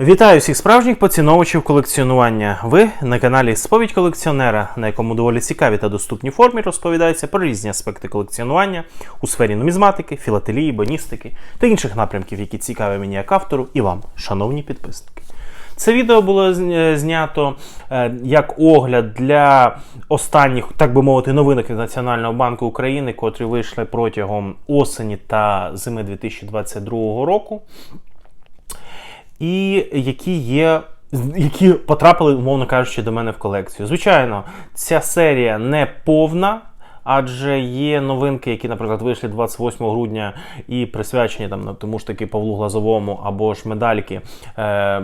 Вітаю всіх справжніх поціновувачів колекціонування. Ви на каналі Сповідь колекціонера, на якому доволі цікаві та доступні формі розповідаються про різні аспекти колекціонування у сфері нумізматики, філателії, боністики та інших напрямків, які цікаві мені як автору і вам, шановні підписники. Це відео було знято е, як огляд для останніх, так би мовити, новинок від Національного банку України, котрі вийшли протягом осені та зими 2022 року і які є. Які потрапили, умовно кажучи, до мене в колекцію. Звичайно, ця серія не повна, адже є новинки, які, наприклад, вийшли 28 грудня і присвячені там, ну, тому ж таки Павлу Глазовому або ж медальки е,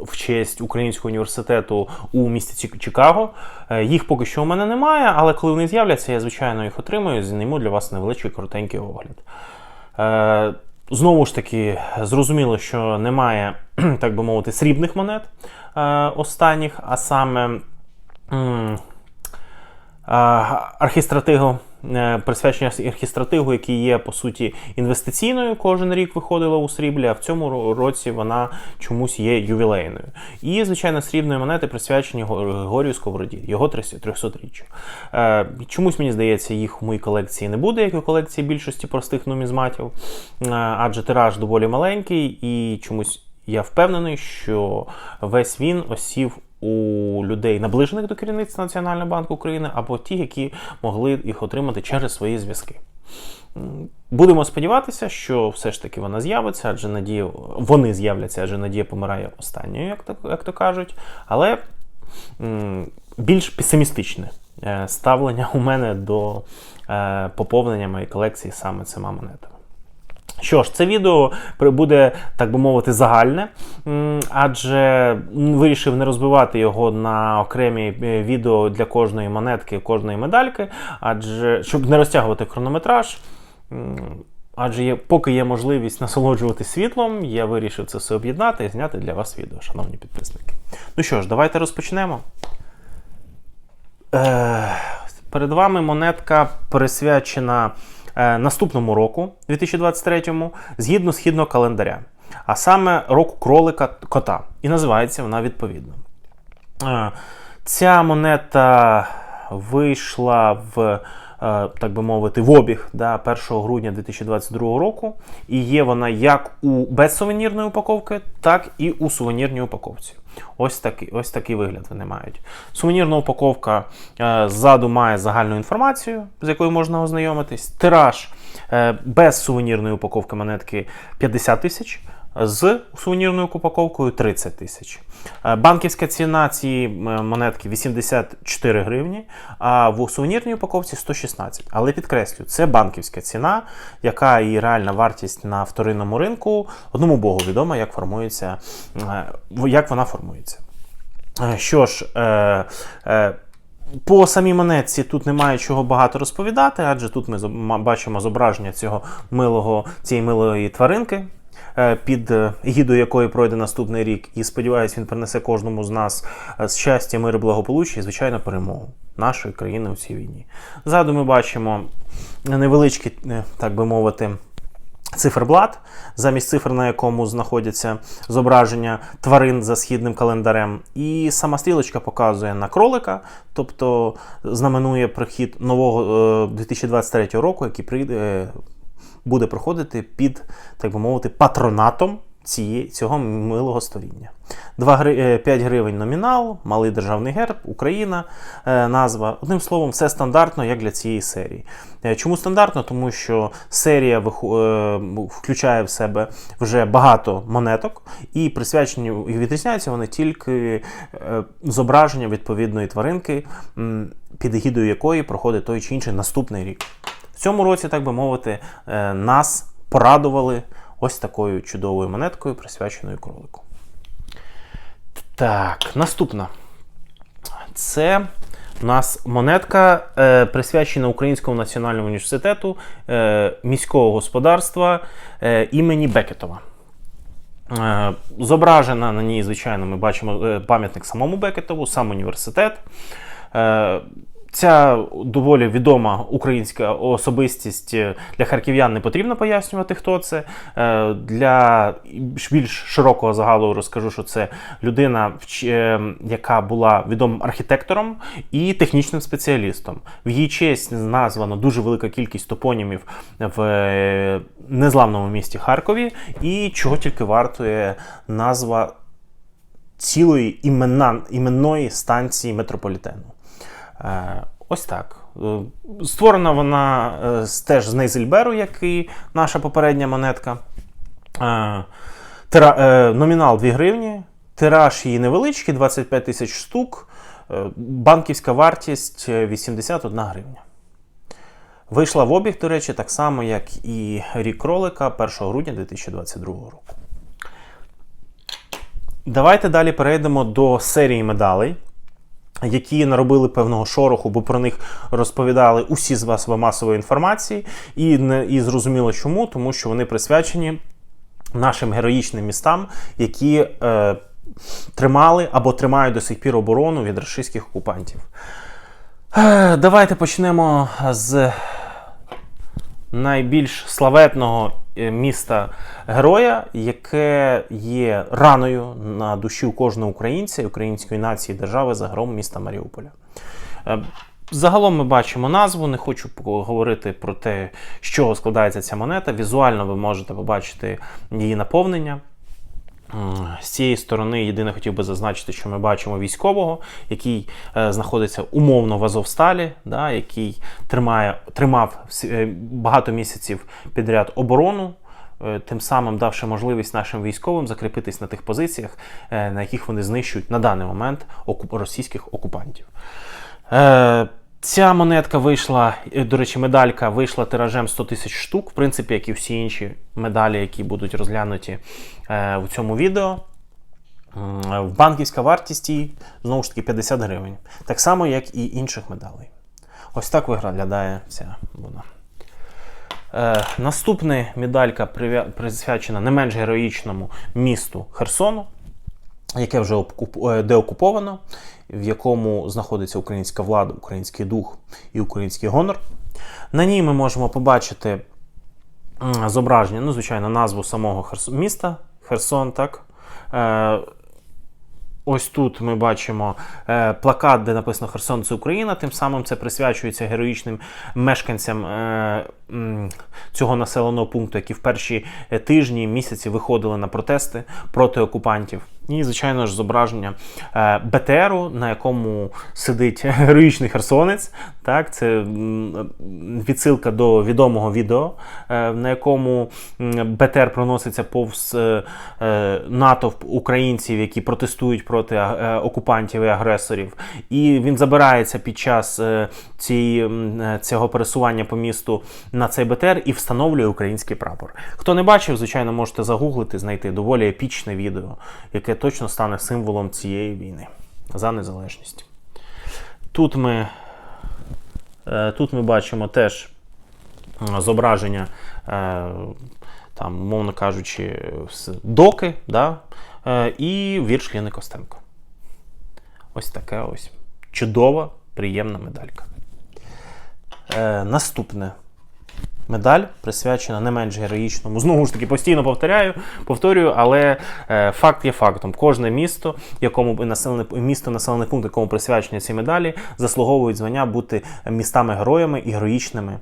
в честь Українського університету у місті Чикаго. Е, їх поки що у мене немає, але коли вони з'являться, я звичайно їх отримаю. Зніму для вас невеличкий коротенький огляд. Е, Знову ж таки, зрозуміло, що немає, так би мовити, срібних монет е, останніх, а саме архістратиго е, присвячення архістратигу, який є по суті інвестиційною, кожен рік виходила у сріблі, а в цьому році вона чомусь є ювілейною. І, звичайно, срібної монети присвячені Го- Григорію Сковороді, його 300-річчю. Е, чомусь мені здається, їх у моїй колекції не буде, як у колекції більшості простих нумізматів, е, адже тираж доволі маленький, і чомусь я впевнений, що весь він осів у людей, наближених до керівництва Національного банку України, або ті, які могли їх отримати через свої зв'язки. Будемо сподіватися, що все ж таки вона з'явиться, адже надія, вони з'являться, адже надія помирає останньою, як то, як то кажуть. Але більш песимістичне е, ставлення у мене до е, поповнення моєї колекції саме цими монетами. Що ж, це відео буде, так би мовити, загальне, адже вирішив не розбивати його на окремі е, відео для кожної монетки, кожної медальки, адже щоб не розтягувати хронометраж. Адже є, поки є можливість насолоджуватись світлом, я вирішив це все об'єднати і зняти для вас відео, шановні підписники. Ну що ж, давайте розпочнемо. Е, перед вами монетка присвячена наступному року, 2023, згідно східного календаря, а саме року кролика кота. І називається вона відповідно. Е, Ця монета вийшла в, е, так би мовити, в обіг да, 1 грудня 2022 року. І є вона як у безсувенірної упаковки, так і у сувенірній упаковці. Ось такий, ось такий вигляд вони мають. Сувенірна упаковка е, ззаду має загальну інформацію, з якою можна ознайомитись. Тираж е, без сувенірної упаковки монетки 50 тисяч. З сувенірною упаковкою 30 тисяч. Е, Банківська ціна цієї монетки 84 гривні, а в сувенірній упаковці 116. Але підкреслю, це банківська ціна, яка і реальна вартість на вторинному ринку. Одному Богу відомо, як формується, е, як вона формується. Е, Що ж, е, е, по самій монетці тут немає чого багато розповідати, адже тут ми бачимо зображення цього милого, цієї милої тваринки, під е, якої пройде наступний рік. І сподіваюся, він принесе кожному з нас е, щастя, мир благополуччя і, звичайно, перемогу нашої країни у цій війні. Ззаду ми бачимо невеличкий, е, так би мовити, циферблат, замість цифр, на якому знаходяться зображення тварин за східним календарем. І сама стрілочка показує на кролика, тобто знаменує прихід нового е, 2023 року, який прийде, е, буде проходити під, так би мовити, патронатом цієї, цього милого створіння. 2 гри, е, 5 гривень номінал, малий державний герб, Україна, е, назва. Одним словом, все стандартно, як для цієї серії. Е, Чому стандартно? Тому що серія включає в себе вже багато монеток, і присвячені і відрізняються вони тільки зображенням відповідної тваринки, під егідою якої проходить той чи інший наступний рік. В цьому році, так би мовити, е, нас порадували ось такою чудовою монеткою, присвяченою кролику. Так, наступна. Це у нас монетка, е, присвячена Українському національному університету е, міського господарства е, імені Бекетова. Е, Зображена на ній, звичайно, ми бачимо е, пам'ятник самому Бекетову, сам університет. Е, Ця доволі відома українська особистість е, для харків'ян не потрібно пояснювати, хто це. Е, Для більш широкого загалу розкажу, що це людина, е, яка була відомим архітектором і технічним спеціалістом. В її честь названо дуже велика кількість топонімів в незламному місті Харкові, і чого тільки вартує назва цілої імена, іменної станції метрополітену. Е, Ось так. Е, Створена вона е, теж з Нейзельберу, як і наша попередня монетка. Тира- Номінал 2 гривні, тираж її невеличкий, 25 тисяч штук, банківська вартість е, 81 гривня. Вийшла в обіг, до речі, так само, як і рік кролика 1 грудня 2022 року. Давайте далі перейдемо до серії медалей, які наробили певного шороху, бо про них розповідали усі з засоби масової інформації, і, і зрозуміло чому, тому що вони присвячені нашим героїчним містам, які е, тримали або тримають до сих пір оборону від рашистських окупантів. Е, Давайте почнемо з найбільш славетного міста героя, яке є раною на душі у кожного українця української нації держави загалом міста Маріуполя. Е, Загалом ми бачимо назву, не хочу говорити про те, з чого складається ця монета. Візуально ви можете побачити її наповнення. З цієї сторони єдине хотів би зазначити, що ми бачимо військового, який е, знаходиться умовно в Азовсталі, да, який тримає, тримав е, багато місяців підряд оборону, е, тим самим давши можливість нашим військовим закріпитись на тих позиціях, на яких вони знищують на даний момент окуп- російських окупантів. Е, Ця монетка вийшла, е, до речі, медалька вийшла тиражем 100 тисяч штук, в принципі, як і всі інші медалі, які будуть розглянуті е, в цьому відео. В банківська вартість її знову ж таки 50 гривень. Так само, як і інших медалей. Ось так виглядає ця вона. Е, наступна медалька присвячена не менш героїчному місту Херсону, яке вже е, деокуповано, в якому знаходиться українська влада, український дух і український гонор. На ній ми можемо побачити зображення, ну, звичайно, назву самого Херс... міста Херсон, так. Е, Ось тут ми бачимо е, плакат, де написано Херсон це Україна. Тим самим це присвячується героїчним мешканцям цього населеного пункту, які в перші тижні місяці виходили на протести проти окупантів. І, звичайно ж, зображення е, БТРу, на якому сидить героїчний херсонець. Так, це відсилка до відомого відео, е, на якому БТР проноситься повз е, натовп українців, які протестують проти окупантів і агресорів. І він забирається під час цього пересування по місту на цей БТР і встановлює український прапор. Хто не бачив, звичайно, можете загуглити, знайти доволі епічне відео, яке точно стане символом цієї війни за незалежність. Тут ми, е, тут ми бачимо теж зображення, е, там, умовно кажучи, доки, да? е, і вірш Ліни Костенко. Ось таке ось чудова, приємна медалька. Е, наступне медаль присвячена не менш героїчному. Знову ж таки, постійно повторяю, повторюю, але е, факт є фактом. Кожне місто, якому населене місто, населений пункт, якому присвячені ці медалі, заслуговують звання бути містами-героями і героїчними.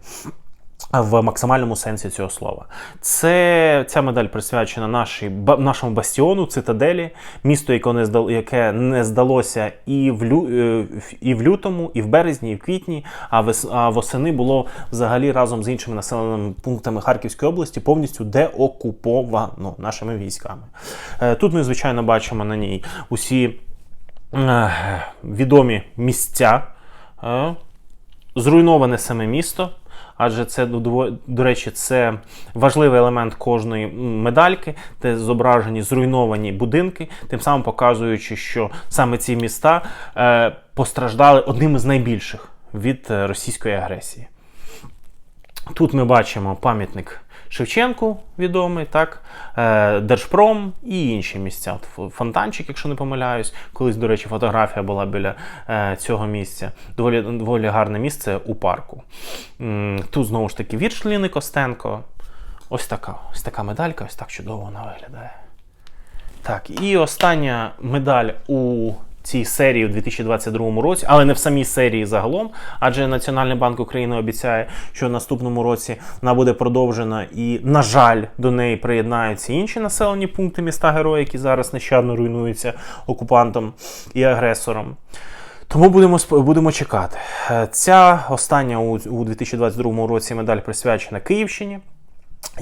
В максимальному сенсі цього слова. Це ця медаль присвячена нашій, ба- нашому бастіону, цитаделі, місто, яке не, здало, яке не здалося і в, лю, е, і в лютому, і в березні, і в квітні, а, вес, а восени було взагалі разом з іншими населеними пунктами Харківської області повністю деокуповано нашими військами. Е, Тут ми, звичайно, бачимо на ній усі е, відомі місця. Зруйноване саме місто. Адже це до- до до речі, це важливий елемент кожної медальки, де зображені зруйновані будинки, тим самим показуючи, що саме ці міста е, постраждали одним із найбільших від е, російської агресії. Тут ми бачимо пам'ятник Шевченку відомий, так, е, Держпром і інші місця. Фонтанчик, якщо не помиляюсь, колись, до речі, фотографія була біля е, цього місця. Доволі, доволі гарне місце у парку. Тут знову ж таки вірш Ліни Костенко. Ось така, ось така медалька, ось так чудово вона виглядає. Так, і остання медаль у цій серії у 2022 році, але не в самій серії загалом, адже Національний банк України обіцяє, що в наступному році вона буде продовжена, і, на жаль, до неї приєднаються інші населені пункти міста герої, які зараз нещадно руйнуються окупантом і агресором. Тому будемо будемо чекати. Е, Ця остання у, у 2022 році медаль присвячена Київщині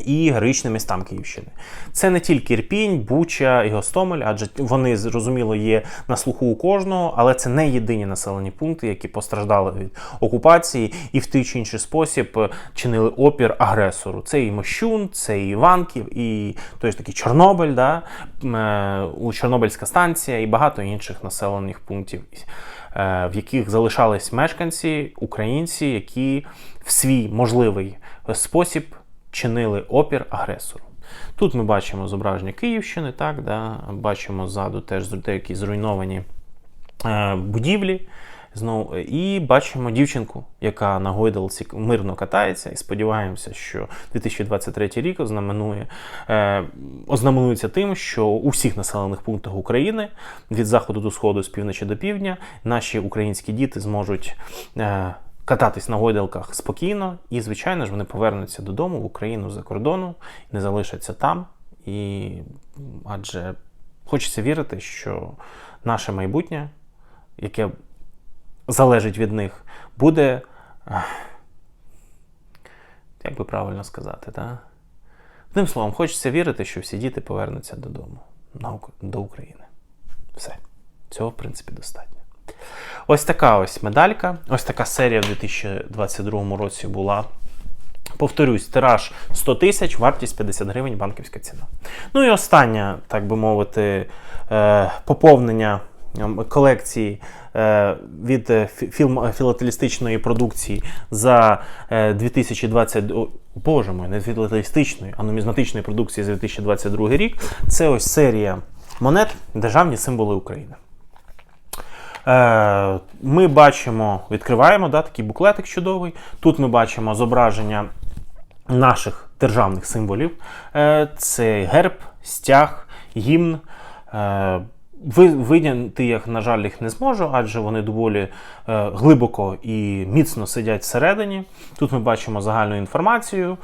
і героїчним містам Київщини. Це не тільки Ірпінь, Буча і Гостомель, адже вони зрозуміло є на слуху у кожного, але це не єдині населені пункти, які постраждали від окупації і в той чи інший спосіб е, чинили опір агресору. Це і Мощун, це і Іванків, і той ж таки Чорнобиль, да? е, Чорнобильська станція і багато інших населених пунктів. е, В яких залишались мешканці, українці, які в свій можливий спосіб чинили опір агресору. Тут ми бачимо зображення Київщини, так, да, бачимо ззаду теж деякі зруйновані е, будівлі. Знову, і бачимо дівчинку, яка на гойдалці мирно катається, і сподіваємося, що 2023 рік ознаменує, е, ознаменується тим, що у всіх населених пунктах України від заходу до сходу, з півночі до півдня, наші українські діти зможуть е, кататись на гойдалках спокійно, і, звичайно ж, вони повернуться додому в Україну за кордону, не залишаться там. І адже хочеться вірити, що наше майбутнє, яке залежить від них, буде. Як би правильно сказати, так? Одним словом, хочеться вірити, що всі діти повернуться додому до України. Все. Цього, в принципі, достатньо. Ось така ось медалька. Ось така серія в 2022 році була. Повторюсь, тираж 100 тисяч, вартість 50 гривень, банківська ціна. Ну і останнє, так би мовити, е, поповнення ем, колекції е, від е, філателістичної продукції за е, 2020. Боже мой, не філателістичної, а нумізматичної продукції за 2022 рік. Це ось серія монет Державні символи України. Е, Ми бачимо, відкриваємо да, такий буклетик чудовий. Тут ми бачимо зображення наших державних символів. Е, Це герб, стяг, гімн. Е, ви- Видягнути їх, на жаль, їх не зможу, адже вони доволі глибоко і міцно сидять всередині. Тут ми бачимо загальну інформацію.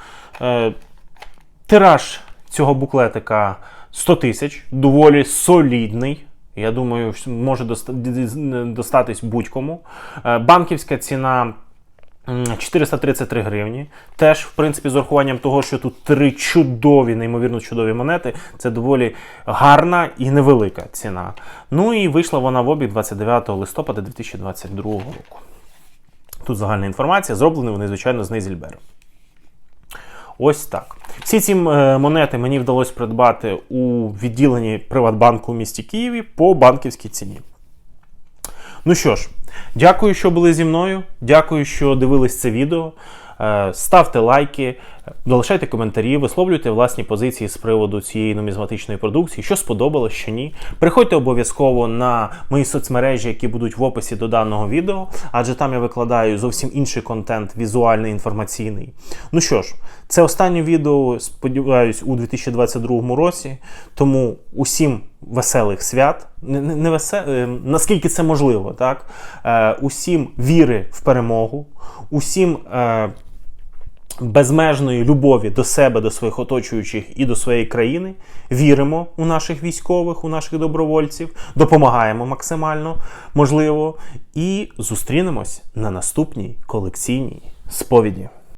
Тираж цього буклетика 100 тисяч, доволі солідний. Я думаю, може достатись будь-кому. Е, Банківська ціна 433 гривні. Теж, в принципі, з урахуванням того, що тут три чудові, неймовірно чудові монети. Це доволі гарна і невелика ціна. Ну і вийшла вона в обіг 29 листопада 2022 року. Тут загальна інформація, зроблені вони, звичайно, з Нейзельберу. Ось так. Всі ці е, монети мені вдалося придбати у відділенні Приватбанку у місті Києві по банківській ціні. Ну що ж, дякую, що були зі мною. Дякую, що дивились це відео. Е, Ставте лайки, залишайте коментарі, висловлюйте власні позиції з приводу цієї нумізматичної продукції, що сподобалось, що ні. Приходьте обов'язково на мої соцмережі, які будуть в описі до даного відео, адже там я викладаю зовсім інший контент, візуальний, інформаційний. Ну що ж, це останнє відео, сподіваюсь, у 2022 році. Тому усім веселих свят, не, не, е, наскільки це можливо, так? Е, усім віри в перемогу, усім. Е, безмежної любові до себе, до своїх оточуючих і до своєї країни. Віримо у наших військових, у наших добровольців, допомагаємо максимально можливо. І зустрінемось на наступній колекційній сповіді.